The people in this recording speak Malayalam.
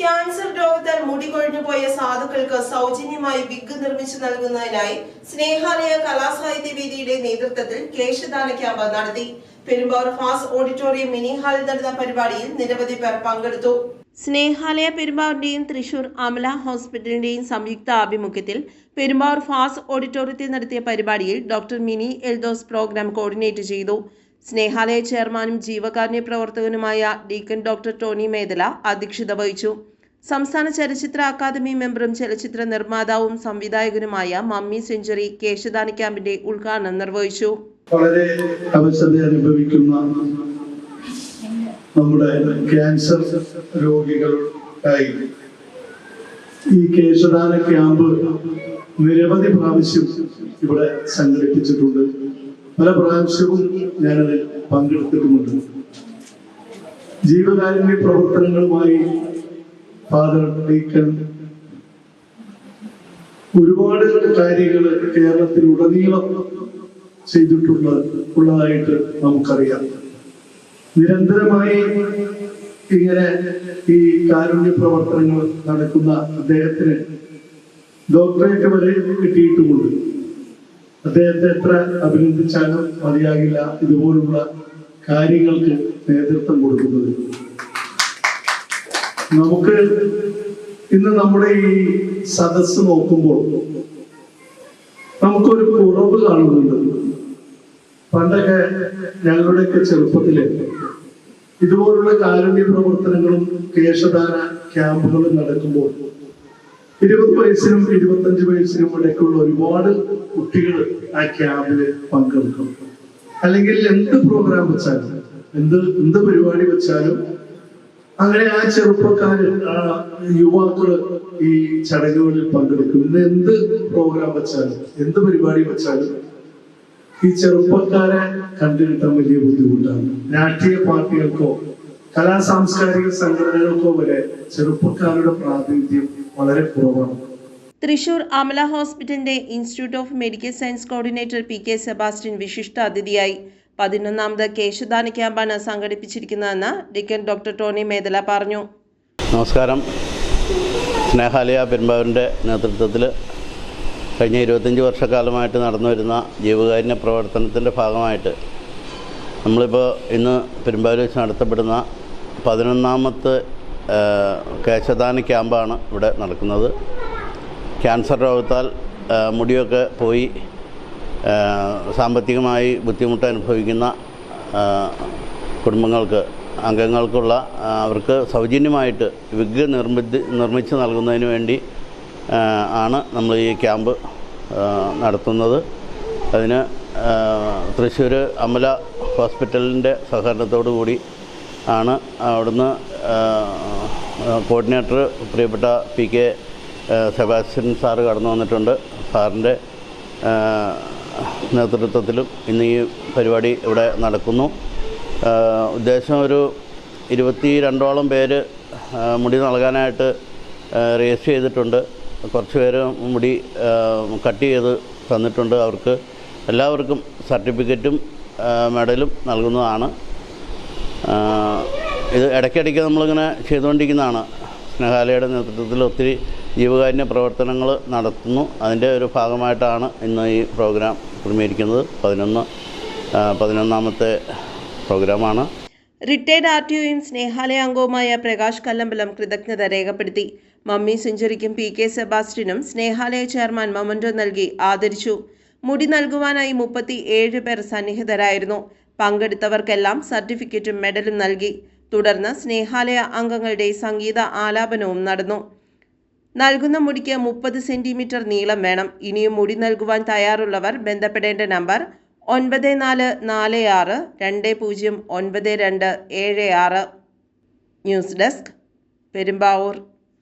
ക്യാൻസർ രോഗത്താൽ മുടി കൊഴിഞ്ഞു പോയ സാധുക്കൾക്ക് സൗജന്യമായി വിഗ് നിർമ്മിച്ചു നൽകുന്നതിനായി സ്നേഹാലയ കലാസാഹിത്യ വേദിയുടെ നേതൃത്വത്തിൽ കേശദാന ക്യാമ്പ് നടത്തി. പെരുമ്പാവൂർ ഫാസ് ഓഡിറ്റോറിയം മിനി ഹാളിൽ നടന്ന പരിപാടിയിൽ നിരവധി പേർ പങ്കെടുത്തു. സ്നേഹാലയ പെരുമ്പാവൂരിന്റെയും തൃശൂർ അമല ഹോസ്പിറ്റലിന്റെയും സംയുക്ത ആഭിമുഖ്യത്തിൽ പെരുമ്പാവൂർ ഫാസ് ഓഡിറ്റോറിയത്തിൽ നടത്തിയ പരിപാടിയിൽ doctor Mini Eldhose program coordinate ചെയ്തു. സ്നേഹാലയ ചെയർമാനും ജീവകാരുണ്യ പ്രവർത്തകനുമായ ഡീക്കൻ ഡോക്ടർ ടോണി മേദല അധ്യക്ഷത വഹിച്ചു. സംസ്ഥാന ചലച്ചിത്ര അക്കാദമി മെമ്പറും ചലച്ചിത്ര നിർമ്മാതാവും സംവിധായകനുമായ മമ്മി സെഞ്ചുറി കേശദാന ക്യാമ്പിന്റെ ഉദ്ഘാടനം നിർവഹിച്ചു. വളരെ അനുഭവിക്കുന്ന നമ്മുടെ ക്യാൻസർ രോഗികൾക്കായി ഈ കേശദാന ക്യാമ്പ് നിരവധി പ്രാവശ്യം ഇവിടെ സംഘടിപ്പിച്ചിട്ടുണ്ട്. പല പ്രാവശ്യവും ഞാനതിൽ പങ്കെടുത്തിട്ടുമുണ്ട്. ജീവകാരുണ്യ പ്രവർത്തനങ്ങളുമായി ഫാദർ ഡീക്കൻ ഒരുപാട് കാര്യങ്ങൾ കേരളത്തിൽ ഉടനീളം ചെയ്തിട്ടുള്ള ഉള്ളതായിട്ട് നമുക്കറിയാം. നിരന്തരമായി ഇങ്ങനെ ഈ കാരുണ്യ പ്രവർത്തനങ്ങൾ നടക്കുന്ന അദ്ദേഹത്തിന് ഡോക്ടറേറ്റ് വരെ കിട്ടിയിട്ടുമുണ്ട്. അദ്ദേഹത്തെ എത്ര അഭിനന്ദിച്ചാലും മതിയാകില്ല. ഇതുപോലുള്ള കാര്യങ്ങൾക്ക് നേതൃത്വം കൊടുക്കുന്നത്. നമുക്ക് ഇന്ന് നമ്മുടെ ഈ സദസ് നോക്കുമ്പോൾ നമുക്കൊരു കുറവ് കാണുന്നുണ്ട്. പണ്ടൊക്കെ ഞങ്ങളുടെയൊക്കെ ചെറുപ്പത്തിൽ ഇതുപോലുള്ള കാരുണ്യ പ്രവർത്തനങ്ങളും കേശദാന ക്യാമ്പുകളും നടക്കുമ്പോൾ ഇരുപത് വയസ്സിനും ഇരുപത്തഞ്ച് വയസ്സിനും ഇടയ്ക്കുള്ള ഒരുപാട് കുട്ടികൾ ആ ക്യാമ്പിൽ പങ്കെടുക്കും. അല്ലെങ്കിൽ എന്ത് പ്രോഗ്രാം വെച്ചാലും എന്ത് എന്ത് പരിപാടി വെച്ചാലും അങ്ങനെ ആ ചെറുപ്പക്കാര് ആ യുവാക്കൾ ഈ ചടങ്ങുകളിൽ പങ്കെടുക്കും. ഇന്ന് എന്ത് പ്രോഗ്രാം വെച്ചാലും എന്ത് പരിപാടി വെച്ചാലും ഈ ചെറുപ്പക്കാരെ കണ്ടുകിട്ടാൻ വലിയ ബുദ്ധിമുട്ടാണ്. രാഷ്ട്രീയ പാർട്ടികൾക്കോ കലാ സാംസ്കാരിക സംഘടനകൾക്കോ വരെ ചെറുപ്പക്കാരുടെ പ്രാതിനിധ്യം വളരെ കുറവാണ്. തൃശൂർ അമല ഹോസ്പിറ്റലിന്റെ institute of medical science coordinator P K Sebastian വിശിഷ്ട അതിഥിയായി പതിനൊന്നാമത് കേശദാന ക്യാമ്പാണ് സംഘടിപ്പിച്ചിരിക്കുന്നതെന്ന് ഡിക്കൻ ഡോക്ടർ ടോണി മേദല പറഞ്ഞു. നമസ്കാരം. സ്നേഹാലയ പെരുമ്പാവൂരിന്റെ നേതൃത്വത്തിൽ കഴിഞ്ഞ ഇരുപത്തഞ്ച് വർഷക്കാലമായിട്ട് നടന്നു വരുന്ന ജീവകാരുണ്യ പ്രവർത്തനത്തിന്റെ ഭാഗമായിട്ട് നമ്മളിപ്പോൾ ഇന്ന് പെരുമ്പാവൂർ വെച്ച് നടത്തപ്പെടുന്ന പതിനൊന്നാമത്തെ കേശദാന ക്യാമ്പാണ് ഇവിടെ നടക്കുന്നത്. ക്യാൻസർ രോഗത്താൽ മുടിയൊക്കെ പോയി സാമ്പത്തികമായി ബുദ്ധിമുട്ട് അനുഭവിക്കുന്ന കുടുംബങ്ങൾക്ക് അംഗങ്ങൾക്കുള്ള അവർക്ക് സൗജന്യമായിട്ട് വിഗ് നിർമ്മിച്ച് നിർമ്മിച്ച് നൽകുന്നതിന് വേണ്ടി ആണ് നമ്മൾ ഈ ക്യാമ്പ് നടത്തുന്നത്. അതിന് തൃശ്ശൂർ അമല ഹോസ്പിറ്റലിന്റെ സഹകരണത്തോടു കൂടി ആണ് അവിടുന്ന് കോർഡിനേറ്റർ പ്രിയപ്പെട്ട പി കെ സെബാസ്റ്റ്യൻ സാറ് കടന്നു വന്നിട്ടുണ്ട്. സാറിന്റെ നേതൃത്വത്തിലും ഇന്ന് ഈ പരിപാടി ഇവിടെ നടക്കുന്നു. ഉദ്ദേശം ഒരു ഇരുപത്തി രണ്ടോളം പേര് മുടി നൽകാനായിട്ട് രജിസ്റ്റർ ചെയ്തിട്ടുണ്ട്. കുറച്ച് പേര് മുടി കട്ട് ചെയ്ത് തന്നിട്ടുണ്ട്. അവർക്ക് എല്ലാവർക്കും സർട്ടിഫിക്കറ്റും മെഡലും നൽകുന്നതാണ്. ഇത് ഇടയ്ക്കിടയ്ക്ക് നമ്മളിങ്ങനെ ചെയ്തുകൊണ്ടിരിക്കുന്നതാണ്. സ്നേഹാലയുടെ നേതൃത്വത്തിൽ ഒത്തിരി ജീവകാരുണ്യ പ്രവർത്തനങ്ങൾ നടത്തുന്നു. അതിന്റെ ഒരു ഭാഗമായിട്ടാണ് ഇന്ന് ഈ പ്രോഗ്രാം ക്രമീകരിക്കുന്നത് പതിനൊന്ന് പതിനൊന്നാമത്തെ പ്രോഗ്രാമാണ്. റിട്ടയർഡ് ആർ ടി ഒയും സ്നേഹാലയ അംഗവുമായ പ്രകാശ് കല്ലമ്പലം കൃതജ്ഞത രേഖപ്പെടുത്തി. മമ്മി സെഞ്ചുറിക്കും പി കെ സെബാസ്റ്റിനും സ്നേഹാലയ ചെയർമാൻ മൊമന്റോ നൽകി ആദരിച്ചു. മുടി നൽകുവാനായി മുപ്പത്തി ഏഴ് പേർ സന്നിഹിതരായിരുന്നു. പങ്കെടുത്തവർക്കെല്ലാം സർട്ടിഫിക്കറ്റും മെഡലും നൽകി. തുടർന്ന് സ്നേഹാലയ അംഗങ്ങളുടെ സംഗീത ആലാപനവും നടന്നു. നൽകുന്ന മുടിക്ക് മുപ്പത് സെന്റിമീറ്റർ നീളം വേണം. ഇനിയും മുടി നൽകുവാൻ തയ്യാറുള്ളവർ ബന്ധപ്പെടേണ്ട നമ്പർ ഒൻപത് നാല് നാല് ആറ് രണ്ട് പൂജ്യം ഒൻപത് രണ്ട് ഏഴ് ആറ്. News desk Perumbavoor.